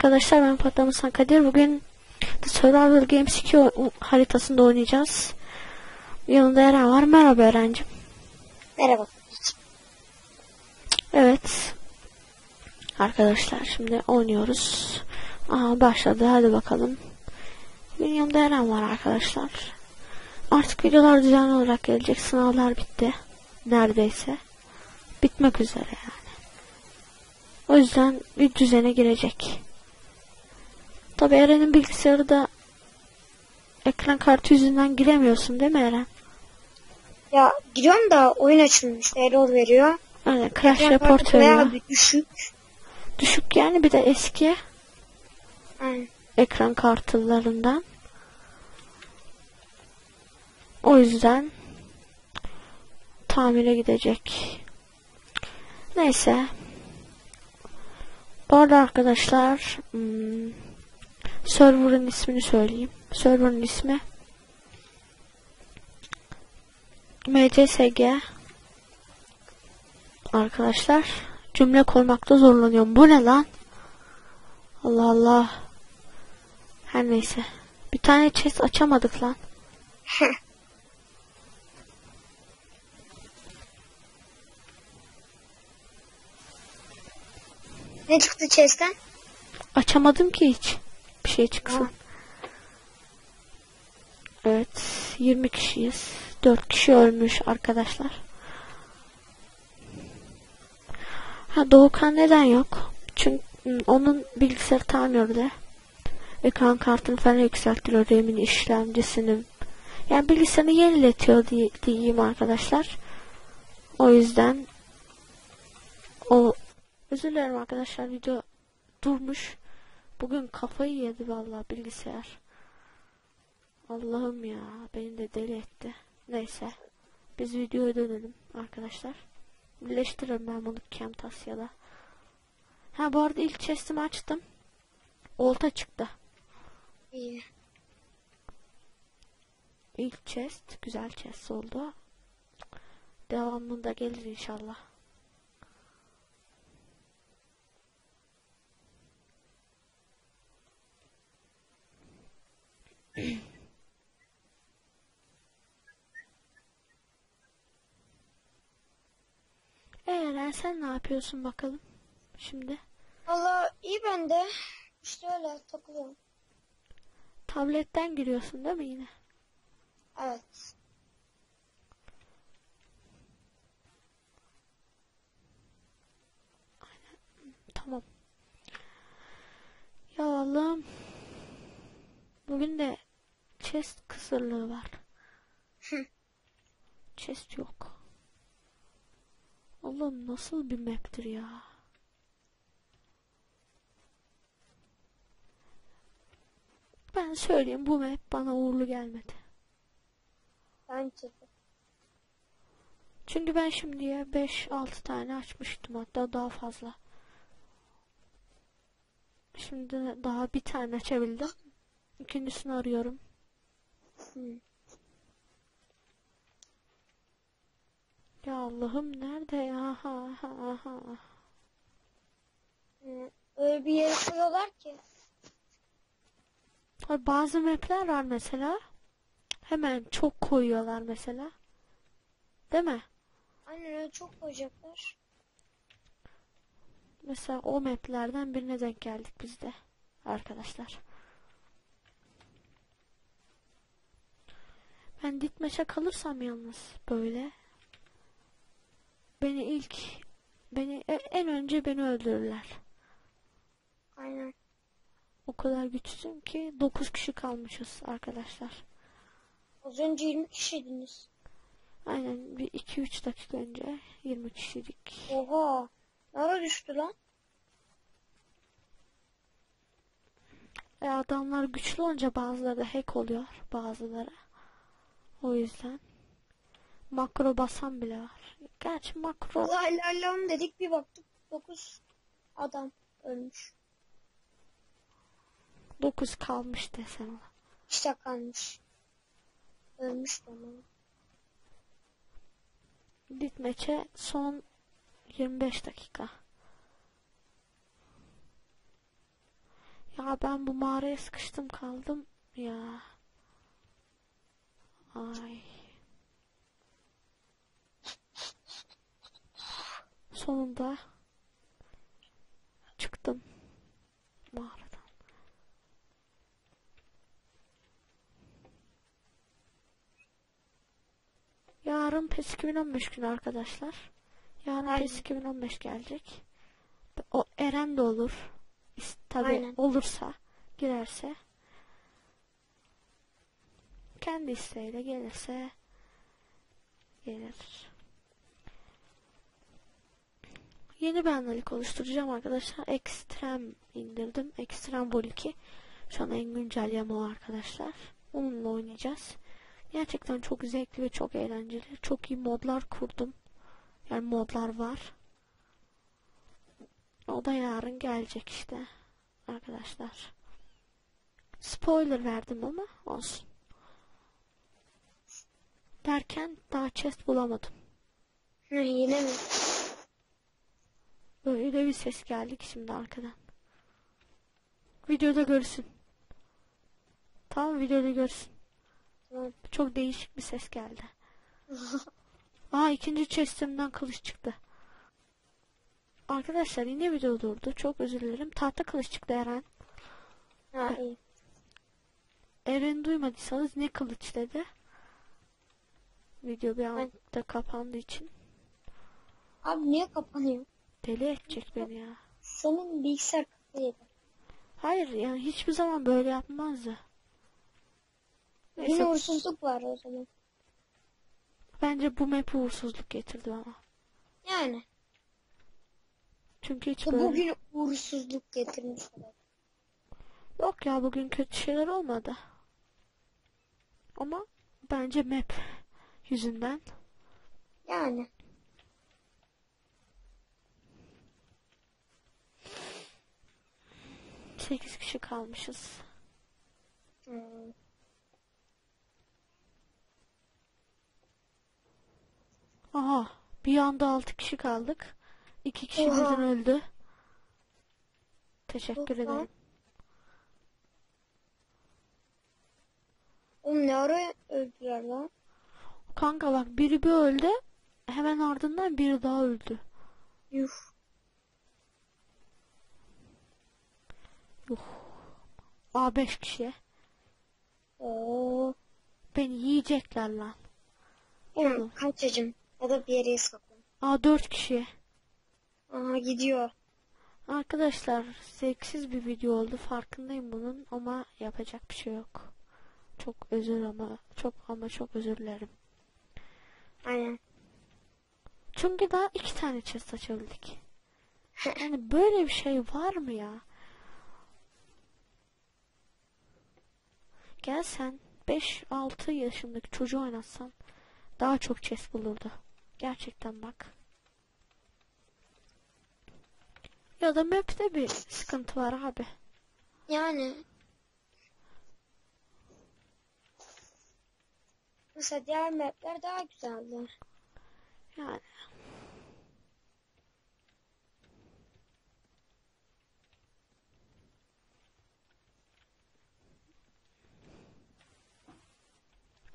arkadaşlar ben Patlamışsan Kadir. Bugün The Survival Games 2 o- haritasında oynayacağız. Yanında Eren var. Merhaba Eren'cim. Merhaba. Evet. Arkadaşlar şimdi oynuyoruz. Aha başladı hadi bakalım. Bugün yanımda Eren var arkadaşlar. Artık videolar düzenli olarak gelecek. Sınavlar bitti. Neredeyse. Bitmek üzere yani. O yüzden bir düzene girecek. Tabi Eren'in bilgisayarı da ekran kartı yüzünden giremiyorsun değil mi Eren? Ya giriyorum da oyun açılmış error veriyor. Aynen crash Ekran report veriyor. düşük. Düşük yani bir de eski Aynen. ekran kartlarından. O yüzden tamire gidecek. Neyse. Bu arada arkadaşlar hmm, server'ın ismini söyleyeyim. Server'ın ismi MCSG Arkadaşlar cümle koymakta zorlanıyorum. Bu ne lan? Allah Allah. Her neyse. Bir tane chest açamadık lan. ne çıktı chest'ten? Açamadım ki hiç. Şey çıksın. Evet. 20 kişiyiz. 4 kişi ölmüş arkadaşlar. Ha Doğukan neden yok? Çünkü onun bilgisayarı tam yerde. Ekran kartını falan yükseltiyor. RAM'in işlemcisini. Yani bilgisayarını yeniletiyor diye, diyeyim arkadaşlar. O yüzden o özür dilerim arkadaşlar video durmuş. Bugün kafayı yedi vallahi bilgisayar. Allah'ım ya beni de deli etti. Neyse. Biz videoya dönelim arkadaşlar. Birleştiririm ben bunu Camtasia'da. Ha bu arada ilk chest'imi açtım. Olta çıktı. İyi. İlk chest güzel chest oldu. Devamında gelir inşallah. Eren sen ne yapıyorsun bakalım şimdi? Valla iyi ben de. İşte öyle takılıyorum. Tabletten giriyorsun değil mi yine? Evet. Tamam. Ya Allah'ım. Bugün de chest kısırlığı var. Chest yok. Allah'ım nasıl bir map'tir ya. Ben söyleyeyim bu map bana uğurlu gelmedi. Bence de. Çünkü ben şimdiye 5-6 tane açmıştım hatta daha fazla. Şimdi daha bir tane açabildim. İkincisini arıyorum. Hı. Ya Allah'ım nerede ya? Ha, ha, ha. Hı. Öyle bir yere koyuyorlar ki. Ay, Bazı mapler var mesela. Hemen çok koyuyorlar mesela. Değil mi? Aynen öyle çok koyacaklar. Mesela o maplerden birine denk geldik biz de. Arkadaşlar. Ben ditmeşe kalırsam yalnız böyle. Beni ilk beni e- en önce beni öldürürler. Aynen. O kadar güçsüzüm ki 9 kişi kalmışız arkadaşlar. Az önce 20 kişiydiniz. Aynen bir 2-3 dakika önce 20 kişilik. Oha. Nereye düştü lan? E adamlar güçlü olunca bazıları da hack oluyor bazıları. O yüzden makro basan bile var. Gerçi makro ilerleyelim dedik bir baktık 9 adam ölmüş. 9 kalmış desen ona. İşte kalmış. Ölmüş de ama. Ditmeçe son 25 dakika. Ya ben bu mağaraya sıkıştım kaldım ya. Ay. Sonunda çıktım mağaradan. Yarın PES 2015 günü arkadaşlar. Yarın Aynen. PES 2015 gelecek. O Eren de olur. Aynen. olursa, girerse. Kendi isteğiyle gelirse gelir. Yeni bir oluşturacağım arkadaşlar. Extreme indirdim. Extreme Ball 2. Şu an en güncel yama o arkadaşlar. Onunla oynayacağız. Gerçekten çok zevkli ve çok eğlenceli. Çok iyi modlar kurdum. Yani modlar var. O da yarın gelecek işte. Arkadaşlar. Spoiler verdim ama olsun. Derken daha chest bulamadım. Yine mi? Böyle bir ses geldi ki şimdi arkadan. Videoda görsün. Tamam videoda görsün. Çok değişik bir ses geldi. Aa ikinci chestimden kılıç çıktı. Arkadaşlar yine video durdu. Çok özür dilerim. Tahta kılıç çıktı Eren. Ha iyi. Eren duymadıysanız ne kılıç dedi. Video bir anda kapandığı için Abi niye kapanıyor? Deli edecek beni ya. Senin bilgisayar kafayı yedi. Hayır yani hiçbir zaman böyle yapmazdı. Yine uğursuzluk var o zaman. bence bu map uğursuzluk getirdi ama. Yani. Çünkü hiç böyle... bugün uğursuzluk getirmiş. Yok ya bugün kötü şeyler olmadı. Ama bence map yüzünden. Yani. Sekiz kişi kalmışız. Hmm. Aha bir anda altı kişi kaldık. İki kişi Oha. birden öldü. Teşekkür Oha. ederim. Oğlum ne ara öldüler lan? Kanka bak biri bir öldü. Hemen ardından biri daha öldü. Yuh. Aa beş kişiye. Oo. Beni yiyecekler lan. Oğlum kaçacım. Ya da bir yere saklan. Aa dört kişiye. Aha gidiyor. Arkadaşlar zevksiz bir video oldu farkındayım bunun ama yapacak bir şey yok. Çok özür ama çok ama çok özür dilerim. Aynen. Çünkü daha iki tane chest açabildik. Yani böyle bir şey var mı ya? Gel sen 5-6 yaşındaki çocuğu oynatsan daha çok chest bulurdu. Gerçekten bak. Ya da map'te bir sıkıntı var abi. Yani. Mesela diğer mapler daha güzeldi. Yani.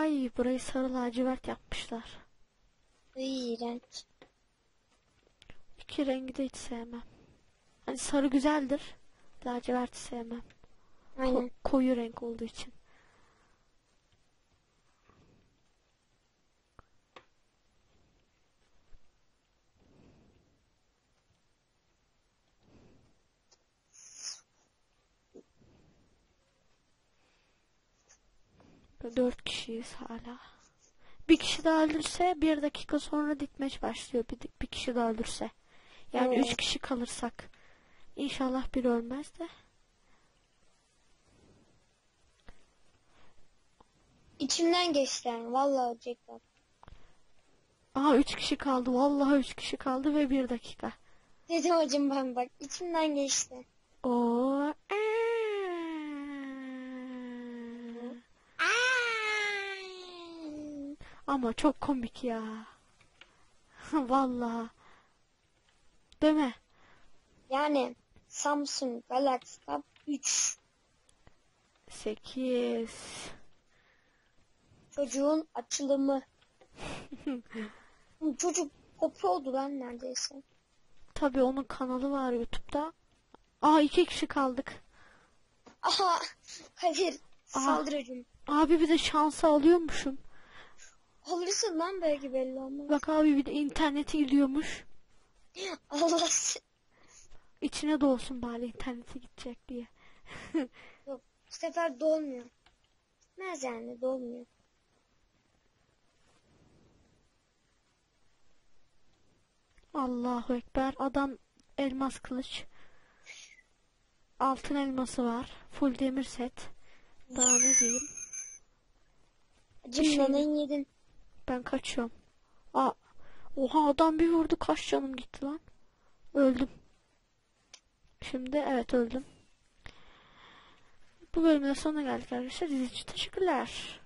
Ay burayı sarı lacivert yapmışlar. İğrenç. İki rengi de hiç sevmem. Hani sarı güzeldir. Laciverti sevmem. Ko- Aynen. koyu renk olduğu için. Dört kişiyiz hala. Bir kişi daha ölürse bir dakika sonra ditmeç başlıyor. Bir, bir kişi daha ölürse. Yani Evet. üç kişi kalırsak. İnşallah biri ölmez de. İçimden geçti yani. Vallahi ölecekler. Aa üç kişi kaldı. Vallahi üç kişi kaldı ve bir dakika. Dedim hocam ben bak. içimden geçti. O Ama çok komik ya. Vallahi. Değil mi? Yani Samsung Galaxy Tab 3. 8 Çocuğun açılımı. Çocuk kopya oldu lan neredeyse. Tabii onun kanalı var YouTube'da. Aa iki kişi kaldık. Aha! Kadir saldırıcım. Abi bir de şansı alıyormuşum. Alırsın lan belki belli olmaz. Bak abi bir de interneti gidiyormuş. Allah İçine dolsun bari interneti gidecek diye. Yok. Bu sefer dolmuyor. Gitmez yani dolmuyor. Allahu Ekber. Adam elmas kılıç. Altın elması var. Full demir set. Daha ne diyeyim? Acım şey- yedin. Ben kaçıyorum. Aa, oha adam bir vurdu kaç canım gitti lan. Öldüm. Şimdi evet öldüm. Bu bölümün sonuna geldik arkadaşlar. İzlediğiniz teşekkürler.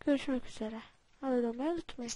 Görüşmek üzere. Hadi olmayı unutmayın.